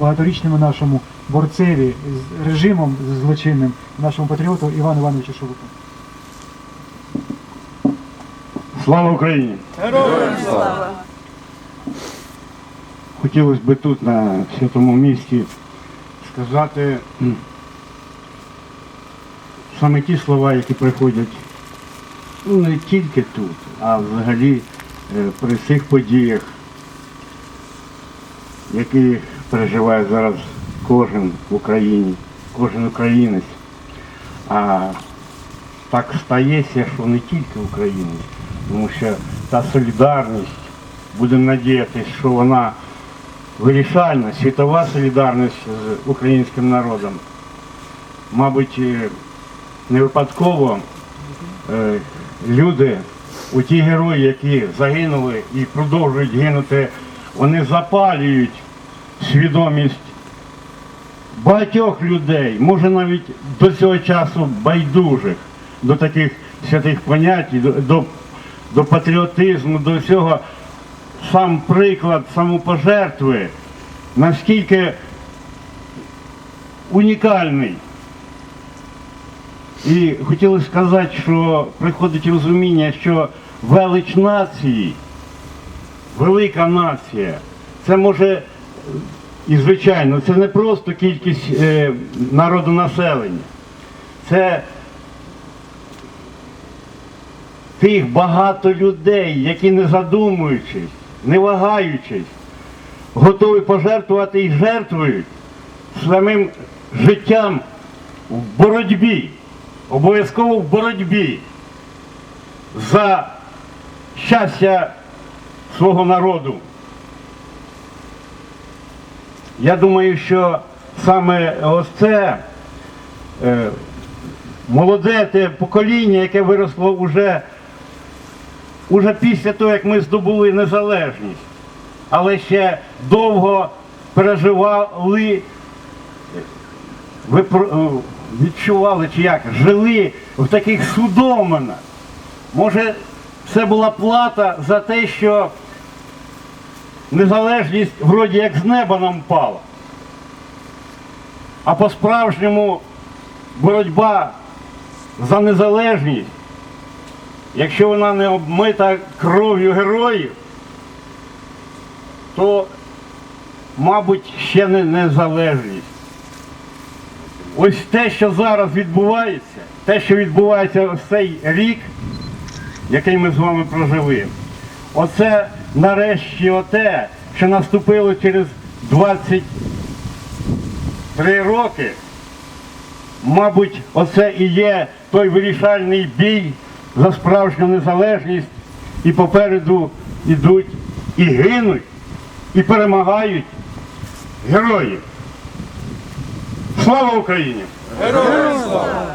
багаторічному нашому борцеві з режимом злочинним, нашому патріоту Івану Івановичу Шелупу. Слава Україні! Слава! Хотілося б тут, на святому місці, сказати саме ті слова, які приходять ну, не тільки тут, а взагалі е, при всіх подіях, які переживає зараз кожен в Україні, кожен українець. А так стається, що не тільки українець, тому що та солідарність, будемо надіятися, що вона вирішальна, світова солідарність з українським народом. Мабуть, е, не випадково е, люди, у ті герої, які загинули і продовжують гинути, вони запалюють свідомість багатьох людей, може навіть до цього часу байдужих до таких святих понять, до, до, до патріотизму, до всього. Сам приклад самопожертви, наскільки унікальний. І хотілося сказати, що приходить розуміння, що велич нації, велика нація, це може і звичайно, це не просто кількість е, народонаселення. Це тих багато людей, які не задумуючись, не вагаючись, готові пожертвувати і жертвують самим життям в боротьбі, обов'язково в боротьбі за щастя свого народу. Я думаю, що саме ось це е, молоде те покоління, яке виросло уже, уже після того, як ми здобули незалежність, але ще довго переживали, випро- е, відчували чи як, жили в таких судоминах. Може, це була плата за те, що незалежність вроді як з неба нам впала. А по-справжньому боротьба за незалежність, якщо вона не обмита кров'ю героїв, то, мабуть, ще не незалежність. Ось те, що зараз відбувається, те, що відбувається ось цей рік, який ми з вами прожили, оце нарешті оте, що наступило через 23 роки, мабуть, оце і є той вирішальний бій за справжню незалежність, і попереду йдуть і гинуть, і перемагають герої. Слава Україні! Героям слава!